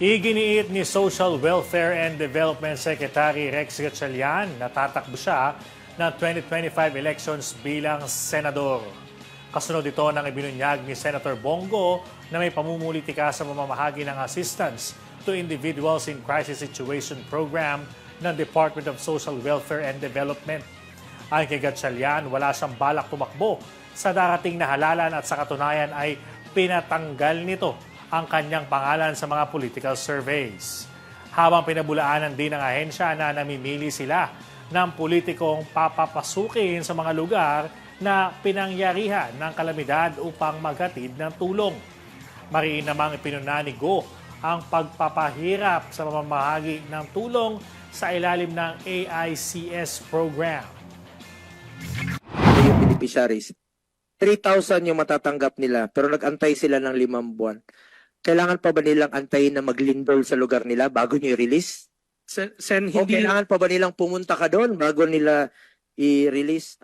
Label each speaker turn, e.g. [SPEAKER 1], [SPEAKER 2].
[SPEAKER 1] Iginiit ni Social Welfare and Development Secretary Rex Gatchalian na tatakbo siya ng 2025 elections bilang senador. Kasunod ito ng ibinunyag ni Senator Bongo na may pamumulitika sa mamamahagi ng assistance to individuals in crisis situation program ng Department of Social Welfare and Development. Ayon kay Gatchalian, wala siyang balak tumakbo sa darating na halalan at sa katunayan ay pinatanggal nito ang kanyang pangalan sa mga political surveys. Habang pinabulaanan din ng ahensya na namimili sila ng politikong papapasukin sa mga lugar na pinangyarihan ng kalamidad upang maghatid ng tulong. Mariin namang ipinuna ni Go ang pagpapahirap sa mamamahagi ng tulong sa ilalim ng AICS program.
[SPEAKER 2] yung beneficiaries. 3,000 yung matatanggap nila pero nag-antay sila ng limang buwan. Kailangan pa ba nilang antayin na maglindol sa lugar nila bago nyo i-release?
[SPEAKER 3] Sen, Sen,
[SPEAKER 2] O
[SPEAKER 3] hindi
[SPEAKER 2] kailangan pa ba nilang pumunta ka doon bago nila i-release?